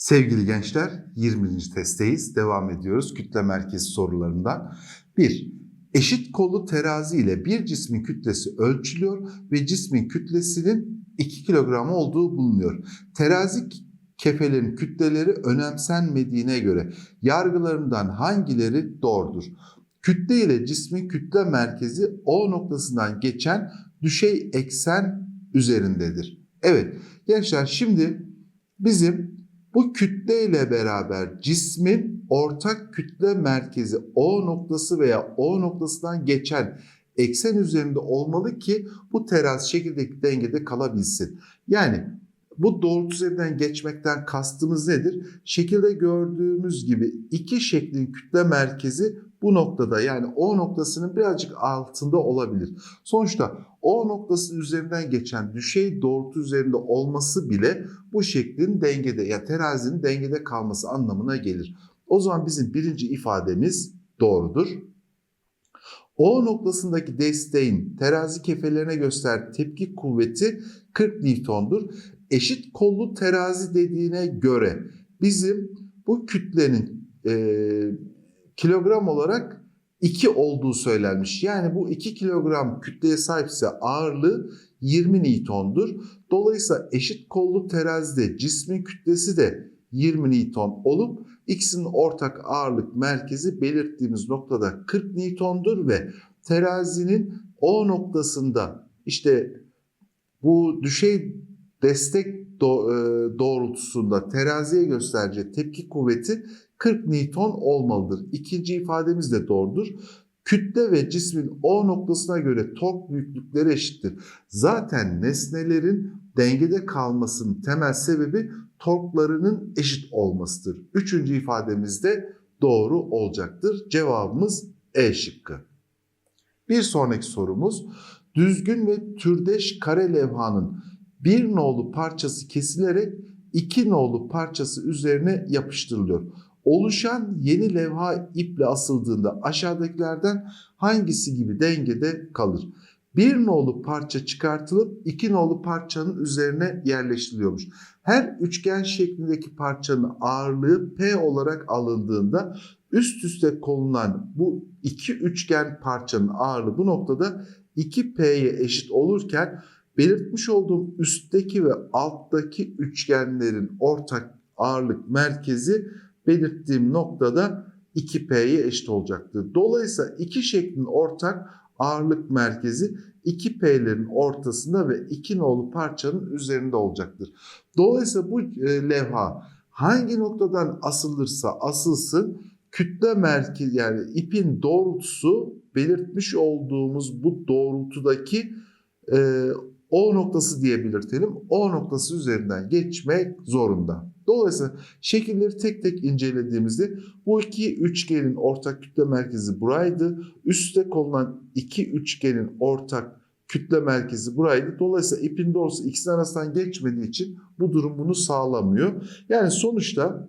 Sevgili gençler 20. testteyiz. Devam ediyoruz kütle merkezi sorularından. 1. Eşit kollu terazi ile bir cismin kütlesi ölçülüyor ve cismin kütlesinin 2 kilogram olduğu bulunuyor. Terazi kefelerin kütleleri önemsenmediğine göre yargılarından hangileri doğrudur? Kütle ile cismin kütle merkezi O noktasından geçen düşey eksen üzerindedir. Evet gençler şimdi bizim bu kütle ile beraber cismin ortak kütle merkezi O noktası veya O noktasından geçen eksen üzerinde olmalı ki bu terazi şekildeki dengede kalabilsin. Yani bu doğrultu üzerinden geçmekten kastımız nedir? Şekilde gördüğümüz gibi iki şeklin kütle merkezi bu noktada yani O noktasının birazcık altında olabilir. Sonuçta O noktasının üzerinden geçen düşey doğrultu üzerinde olması bile bu şeklin dengede ya terazinin dengede kalması anlamına gelir. O zaman bizim birinci ifademiz doğrudur. O noktasındaki desteğin terazi kefelerine göster tepki kuvveti 40 Newton'dur. Eşit kollu terazi dediğine göre bizim bu kütlenin e, kilogram olarak 2 olduğu söylenmiş. Yani bu 2 kilogram kütleye sahipse ağırlığı 20 Newton'dur. Dolayısıyla eşit kollu terazide cismin kütlesi de 20 Newton olup ikisinin ortak ağırlık merkezi belirttiğimiz noktada 40 Newton'dur ve terazinin o noktasında işte bu düşey destek doğrultusunda teraziye göstereceği tepki kuvveti 40 Newton olmalıdır. İkinci ifademiz de doğrudur. Kütle ve cismin O noktasına göre tork büyüklükleri eşittir. Zaten nesnelerin dengede kalmasının temel sebebi torklarının eşit olmasıdır. Üçüncü ifademiz de doğru olacaktır. Cevabımız E şıkkı. Bir sonraki sorumuz düzgün ve türdeş kare levhanın bir nolu parçası kesilerek iki nolu parçası üzerine yapıştırılıyor. Oluşan yeni levha iple asıldığında aşağıdakilerden hangisi gibi dengede kalır? Bir nolu parça çıkartılıp iki nolu parçanın üzerine yerleştiriliyormuş. Her üçgen şeklindeki parçanın ağırlığı P olarak alındığında üst üste konulan bu iki üçgen parçanın ağırlığı bu noktada 2P'ye eşit olurken belirtmiş olduğum üstteki ve alttaki üçgenlerin ortak ağırlık merkezi belirttiğim noktada 2P'ye eşit olacaktır. Dolayısıyla iki şeklin ortak ağırlık merkezi 2P'lerin ortasında ve 2 nolu parçanın üzerinde olacaktır. Dolayısıyla bu levha hangi noktadan asılırsa asılsın kütle merkezi yani ipin doğrultusu belirtmiş olduğumuz bu doğrultudaki e, O noktası diye belirtelim. O noktası üzerinden geçmek zorunda. Dolayısıyla şekilleri tek tek incelediğimizde bu iki üçgenin ortak kütle merkezi buraydı. Üste konulan iki üçgenin ortak kütle merkezi buraydı. Dolayısıyla ipin doğrusu ikisinin arasından geçmediği için bu durum bunu sağlamıyor. Yani sonuçta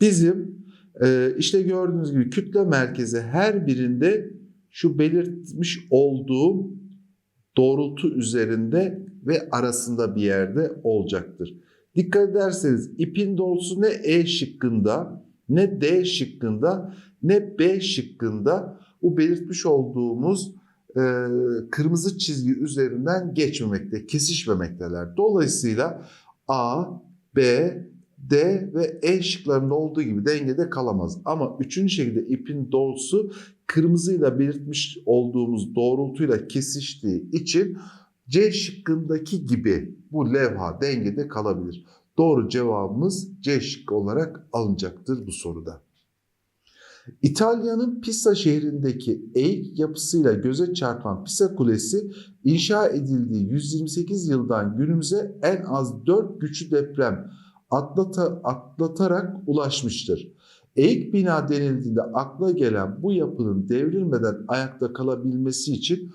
bizim e, işte gördüğünüz gibi kütle merkezi her birinde şu belirtmiş olduğum doğrultu üzerinde ve arasında bir yerde olacaktır. Dikkat ederseniz ipin doğrultusu ne E şıkkında ne D şıkkında ne B şıkkında bu belirtmiş olduğumuz e, kırmızı çizgi üzerinden geçmemekte, kesişmemekteler. Dolayısıyla A, B, D ve E şıklarında olduğu gibi dengede kalamaz. Ama üçüncü şekilde ipin doğrultusu kırmızıyla belirtmiş olduğumuz doğrultuyla kesiştiği için C şıkkındaki gibi bu levha dengede kalabilir. Doğru cevabımız C şıkkı olarak alınacaktır bu soruda. İtalya'nın Pisa şehrindeki eğik yapısıyla göze çarpan Pisa Kulesi inşa edildiği 128 yıldan günümüze en az 4 güçlü deprem atlata, atlatarak ulaşmıştır. Eğik bina denildiğinde akla gelen bu yapının devrilmeden ayakta kalabilmesi için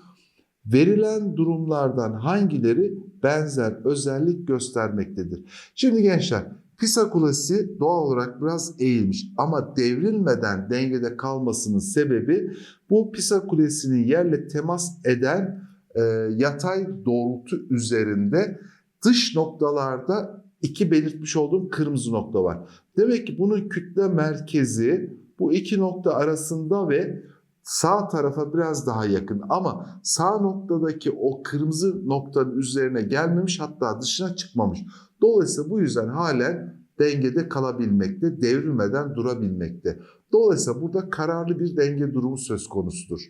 verilen durumlardan hangileri benzer özellik göstermektedir? Şimdi gençler Pisa Kulesi doğal olarak biraz eğilmiş ama devrilmeden dengede kalmasının sebebi bu Pisa Kulesi'nin yerle temas eden e, yatay doğrultu üzerinde dış noktalarda iki belirtmiş olduğum kırmızı nokta var. Demek ki bunun kütle merkezi bu iki nokta arasında ve sağ tarafa biraz daha yakın ama sağ noktadaki o kırmızı noktanın üzerine gelmemiş hatta dışına çıkmamış. Dolayısıyla bu yüzden halen dengede kalabilmekte, devrilmeden durabilmekte. Dolayısıyla burada kararlı bir denge durumu söz konusudur.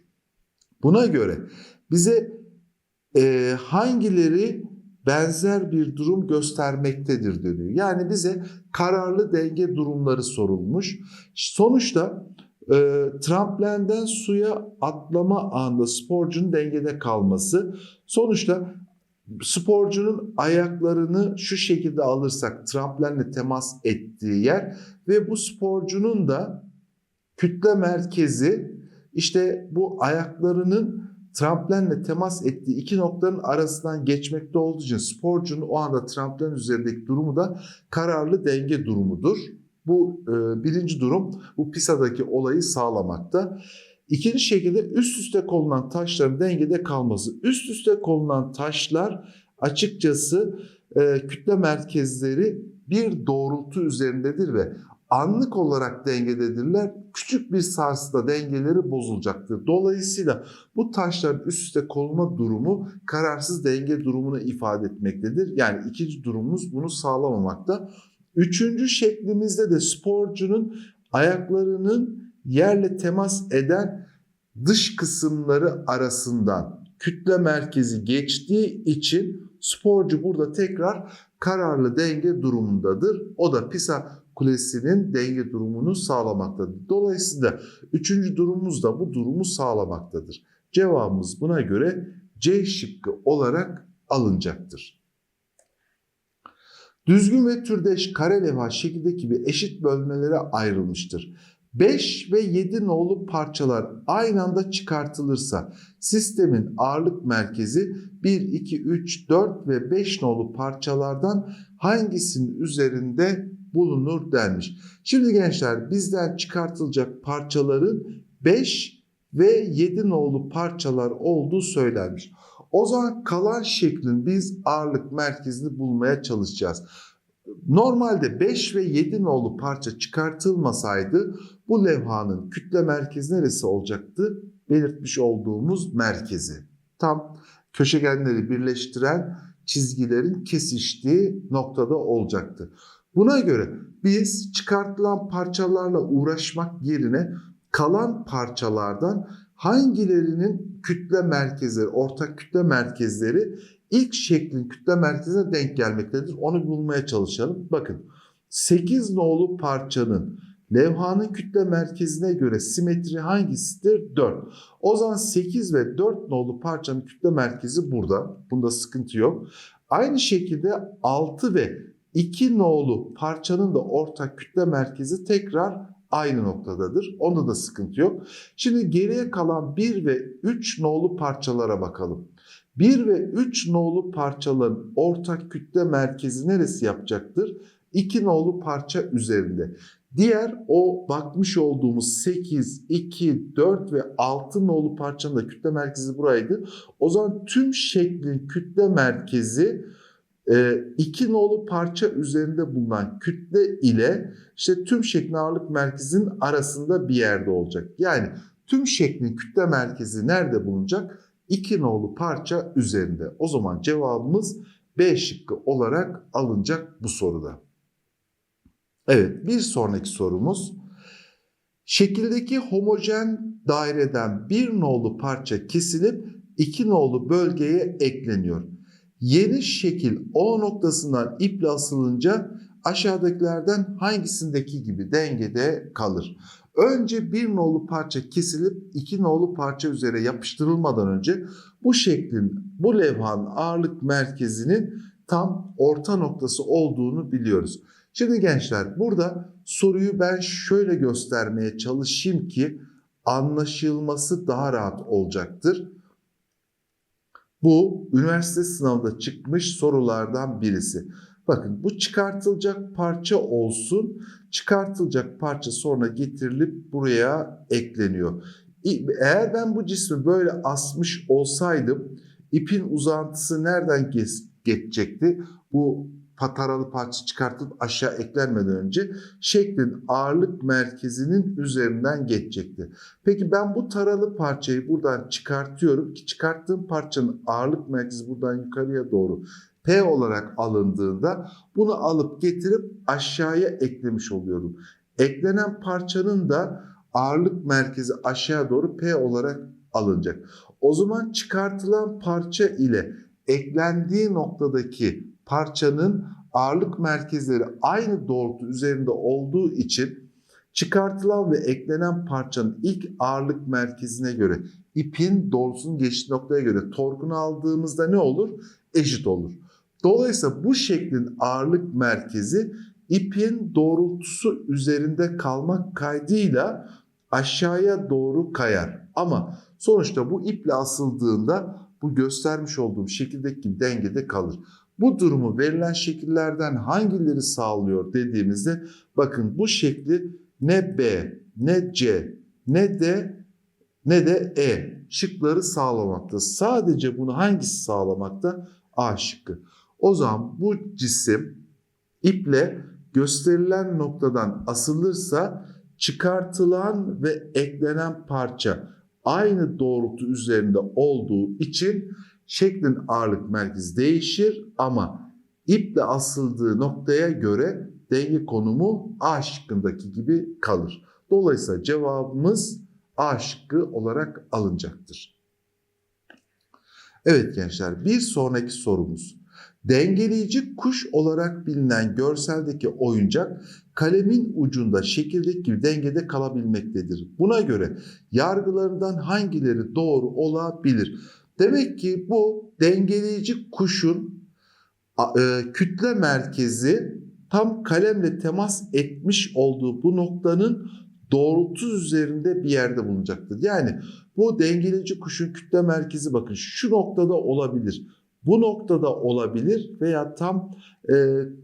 Buna göre bize e, hangileri benzer bir durum göstermektedir deniyor. Yani bize kararlı denge durumları sorulmuş. Sonuçta e, tramplenden suya atlama anında sporcunun dengede kalması. Sonuçta sporcunun ayaklarını şu şekilde alırsak tramplenle temas ettiği yer ve bu sporcunun da kütle merkezi işte bu ayaklarının tramplenle temas ettiği iki noktanın arasından geçmekte olduğu için sporcunun o anda tramplen üzerindeki durumu da kararlı denge durumudur. Bu e, birinci durum bu PISA'daki olayı sağlamakta. İkinci şekilde üst üste konulan taşların dengede kalması. Üst üste konulan taşlar açıkçası e, kütle merkezleri bir doğrultu üzerindedir ve anlık olarak dengededirler. Küçük bir sarsıda dengeleri bozulacaktır. Dolayısıyla bu taşların üst üste konulma durumu kararsız denge durumunu ifade etmektedir. Yani ikinci durumumuz bunu sağlamamakta. Üçüncü şeklimizde de sporcunun ayaklarının yerle temas eden dış kısımları arasından kütle merkezi geçtiği için sporcu burada tekrar kararlı denge durumundadır. O da Pisa Kulesi'nin denge durumunu sağlamaktadır. Dolayısıyla üçüncü durumumuz da bu durumu sağlamaktadır. Cevabımız buna göre C şıkkı olarak alınacaktır. Düzgün ve türdeş kare levha şekildeki gibi eşit bölmelere ayrılmıştır. 5 ve 7 nolu parçalar aynı anda çıkartılırsa sistemin ağırlık merkezi 1, 2, 3, 4 ve 5 nolu parçalardan hangisinin üzerinde bulunur denmiş. Şimdi gençler bizden çıkartılacak parçaların 5 ve 7 nolu parçalar olduğu söylenmiş. O zaman kalan şeklin biz ağırlık merkezini bulmaya çalışacağız. Normalde 5 ve 7 nolu parça çıkartılmasaydı bu levhanın kütle merkezi neresi olacaktı? Belirtmiş olduğumuz merkezi. Tam köşegenleri birleştiren çizgilerin kesiştiği noktada olacaktı. Buna göre biz çıkartılan parçalarla uğraşmak yerine kalan parçalardan hangilerinin kütle merkezleri, ortak kütle merkezleri ilk şeklin kütle merkezine denk gelmektedir. Onu bulmaya çalışalım. Bakın 8 nolu parçanın levhanın kütle merkezine göre simetri hangisidir? 4. O zaman 8 ve 4 nolu parçanın kütle merkezi burada. Bunda sıkıntı yok. Aynı şekilde 6 ve 2 nolu parçanın da ortak kütle merkezi tekrar aynı noktadadır. Onda da sıkıntı yok. Şimdi geriye kalan 1 ve 3 nolu parçalara bakalım. 1 ve 3 nolu parçaların ortak kütle merkezi neresi yapacaktır? 2 nolu parça üzerinde. Diğer o bakmış olduğumuz 8, 2, 4 ve 6 nolu parçanın da kütle merkezi buraydı. O zaman tüm şeklin kütle merkezi e, iki nolu parça üzerinde bulunan kütle ile işte tüm şeklin ağırlık merkezinin arasında bir yerde olacak. Yani tüm şeklin kütle merkezi nerede bulunacak? İki nolu parça üzerinde. O zaman cevabımız B şıkkı olarak alınacak bu soruda. Evet bir sonraki sorumuz. Şekildeki homojen daireden bir nolu parça kesilip iki nolu bölgeye ekleniyor. Yeni şekil O noktasından iple asılınca aşağıdakilerden hangisindeki gibi dengede kalır? Önce bir nolu parça kesilip iki nolu parça üzere yapıştırılmadan önce bu şeklin, bu levhanın ağırlık merkezinin tam orta noktası olduğunu biliyoruz. Şimdi gençler burada soruyu ben şöyle göstermeye çalışayım ki anlaşılması daha rahat olacaktır. Bu üniversite sınavında çıkmış sorulardan birisi. Bakın bu çıkartılacak parça olsun. Çıkartılacak parça sonra getirilip buraya ekleniyor. Eğer ben bu cismi böyle asmış olsaydım ipin uzantısı nereden geçecekti? Bu taralı parça çıkartıp aşağı eklenmeden önce şeklin ağırlık merkezinin üzerinden geçecekti. Peki ben bu taralı parçayı buradan çıkartıyorum ki çıkarttığım parçanın ağırlık merkezi buradan yukarıya doğru P olarak alındığında bunu alıp getirip aşağıya eklemiş oluyorum. Eklenen parçanın da ağırlık merkezi aşağı doğru P olarak alınacak. O zaman çıkartılan parça ile eklendiği noktadaki parçanın ağırlık merkezleri aynı doğrultu üzerinde olduğu için çıkartılan ve eklenen parçanın ilk ağırlık merkezine göre ipin doğrultusunun geçtiği noktaya göre torkunu aldığımızda ne olur? Eşit olur. Dolayısıyla bu şeklin ağırlık merkezi ipin doğrultusu üzerinde kalmak kaydıyla aşağıya doğru kayar. Ama sonuçta bu iple asıldığında bu göstermiş olduğum şekildeki dengede kalır. Bu durumu verilen şekillerden hangileri sağlıyor dediğimizde bakın bu şekli ne B, ne C, ne D, ne de E şıkları sağlamakta. Sadece bunu hangisi sağlamakta? A şıkkı. O zaman bu cisim iple gösterilen noktadan asılırsa çıkartılan ve eklenen parça aynı doğrultu üzerinde olduğu için şeklin ağırlık merkezi değişir ama iple asıldığı noktaya göre denge konumu A şıkkındaki gibi kalır. Dolayısıyla cevabımız A şıkkı olarak alınacaktır. Evet gençler bir sonraki sorumuz. Dengeleyici kuş olarak bilinen görseldeki oyuncak kalemin ucunda şekildeki gibi dengede kalabilmektedir. Buna göre yargılarından hangileri doğru olabilir? Demek ki bu dengeleyici kuşun e, kütle merkezi tam kalemle temas etmiş olduğu bu noktanın doğrultu üzerinde bir yerde bulunacaktır. Yani bu dengeleyici kuşun kütle merkezi bakın şu noktada olabilir. Bu noktada olabilir veya tam e,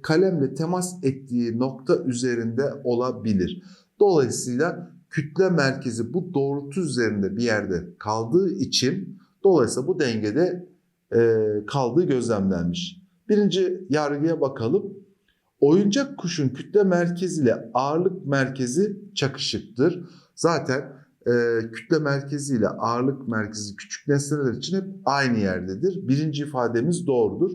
kalemle temas ettiği nokta üzerinde olabilir. Dolayısıyla kütle merkezi bu doğrultu üzerinde bir yerde kaldığı için dolayısıyla bu dengede e, kaldığı gözlemlenmiş. Birinci yargıya bakalım. Oyuncak kuşun kütle merkezi ile ağırlık merkezi çakışıktır. Zaten e, kütle merkezi ile ağırlık merkezi küçük nesneler için hep aynı yerdedir. Birinci ifademiz doğrudur.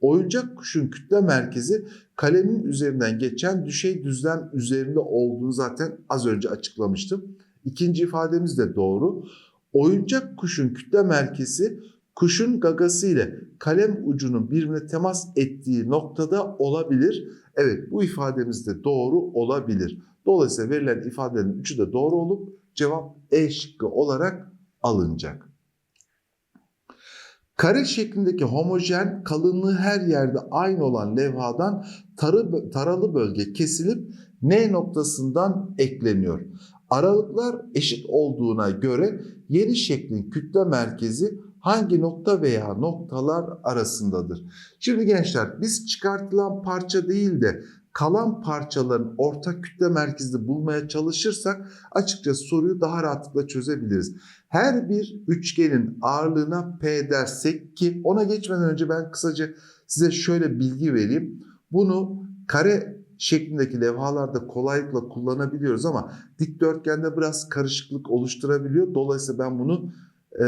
Oyuncak kuşun kütle merkezi kalemin üzerinden geçen düşey düzlem üzerinde olduğunu zaten az önce açıklamıştım. İkinci ifademiz de doğru. Oyuncak kuşun kütle merkezi kuşun gagası ile kalem ucunun birbirine temas ettiği noktada olabilir. Evet bu ifademiz de doğru olabilir. Dolayısıyla verilen ifadelerin üçü de doğru olup cevap E şıkkı olarak alınacak. Kare şeklindeki homojen kalınlığı her yerde aynı olan levhadan tarı, taralı bölge kesilip N noktasından ekleniyor. Aralıklar eşit olduğuna göre yeni şeklin kütle merkezi hangi nokta veya noktalar arasındadır? Şimdi gençler biz çıkartılan parça değil de kalan parçaların ortak kütle merkezini bulmaya çalışırsak açıkçası soruyu daha rahatlıkla çözebiliriz. Her bir üçgenin ağırlığına P dersek ki ona geçmeden önce ben kısaca size şöyle bilgi vereyim. Bunu kare şeklindeki levhalarda kolaylıkla kullanabiliyoruz ama dikdörtgende biraz karışıklık oluşturabiliyor. Dolayısıyla ben bunu e,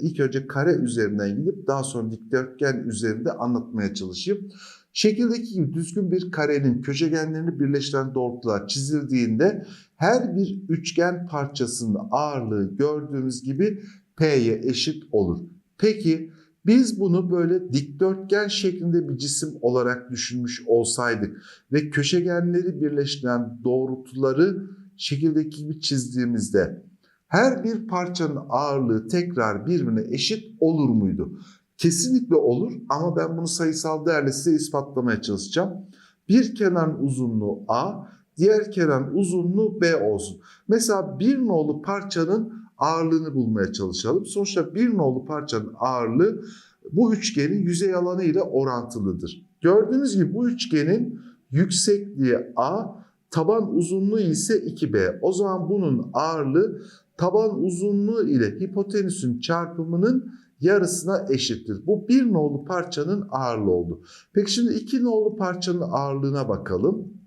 ilk önce kare üzerinden gidip daha sonra dikdörtgen üzerinde anlatmaya çalışayım. Şekildeki gibi düzgün bir karenin köşegenlerini birleştiren doğrultular çizildiğinde her bir üçgen parçasının ağırlığı gördüğümüz gibi P'ye eşit olur. Peki biz bunu böyle dikdörtgen şeklinde bir cisim olarak düşünmüş olsaydık ve köşegenleri birleştiren doğrultuları şekildeki gibi çizdiğimizde her bir parçanın ağırlığı tekrar birbirine eşit olur muydu? Kesinlikle olur ama ben bunu sayısal değerle size ispatlamaya çalışacağım. Bir kenarın uzunluğu A, diğer kenarın uzunluğu B olsun. Mesela bir nolu parçanın ağırlığını bulmaya çalışalım. Sonuçta bir nolu parçanın ağırlığı bu üçgenin yüzey alanı ile orantılıdır. Gördüğünüz gibi bu üçgenin yüksekliği A, taban uzunluğu ise 2B. O zaman bunun ağırlığı taban uzunluğu ile hipotenüsün çarpımının yarısına eşittir. Bu bir nolu parçanın ağırlığı oldu. Peki şimdi iki nolu parçanın ağırlığına bakalım.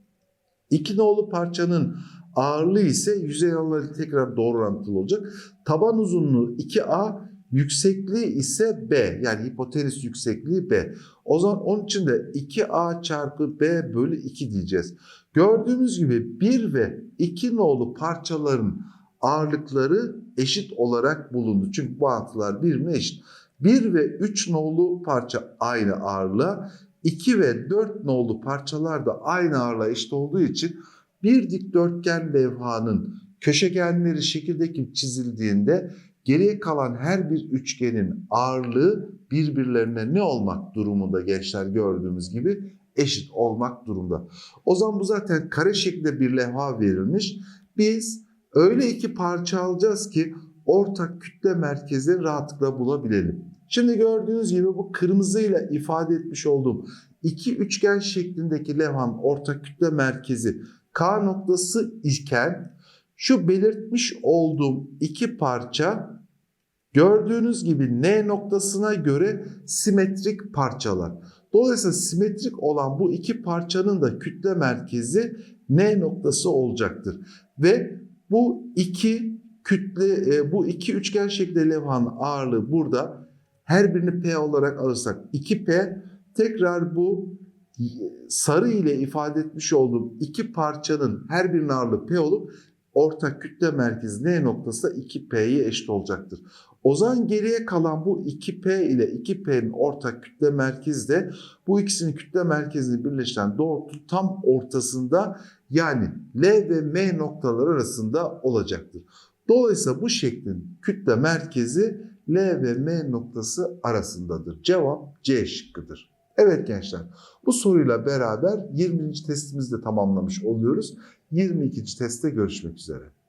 İki nolu parçanın ağırlığı ise yüzey alanları tekrar doğru orantılı olacak. Taban uzunluğu 2A, yüksekliği ise B. Yani hipotenüs yüksekliği B. O zaman onun için de 2A çarpı B bölü 2 diyeceğiz. Gördüğümüz gibi 1 ve 2 nolu parçaların ağırlıkları eşit olarak bulundu. Çünkü bu bağıntılar birbirine eşit. 1 ve 3 nolu parça aynı ağırlığa, 2 ve 4 nolu parçalar da aynı ağırlığa eşit olduğu için bir dikdörtgen levhanın köşegenleri şekildeki çizildiğinde geriye kalan her bir üçgenin ağırlığı birbirlerine ne olmak durumunda gençler gördüğümüz gibi eşit olmak durumda. O zaman bu zaten kare şeklinde bir levha verilmiş. Biz öyle iki parça alacağız ki ortak kütle merkezini rahatlıkla bulabilelim. Şimdi gördüğünüz gibi bu kırmızıyla ifade etmiş olduğum iki üçgen şeklindeki levhanın ortak kütle merkezi K noktası iken şu belirtmiş olduğum iki parça gördüğünüz gibi N noktasına göre simetrik parçalar. Dolayısıyla simetrik olan bu iki parçanın da kütle merkezi N noktası olacaktır. Ve bu iki kütle, e, bu iki üçgen şeklinde levhanın ağırlığı burada. Her birini P olarak alırsak 2P tekrar bu sarı ile ifade etmiş olduğum iki parçanın her birinin ağırlığı P olup ortak kütle merkezi N noktası da 2P'ye eşit olacaktır. O zaman geriye kalan bu 2P ile 2P'nin ortak kütle merkezi de bu ikisinin kütle merkezini birleştiren doğrultu tam ortasında yani L ve M noktaları arasında olacaktır. Dolayısıyla bu şeklin kütle merkezi L ve M noktası arasındadır. Cevap C şıkkıdır. Evet gençler bu soruyla beraber 20. testimizi de tamamlamış oluyoruz. 22. testte görüşmek üzere.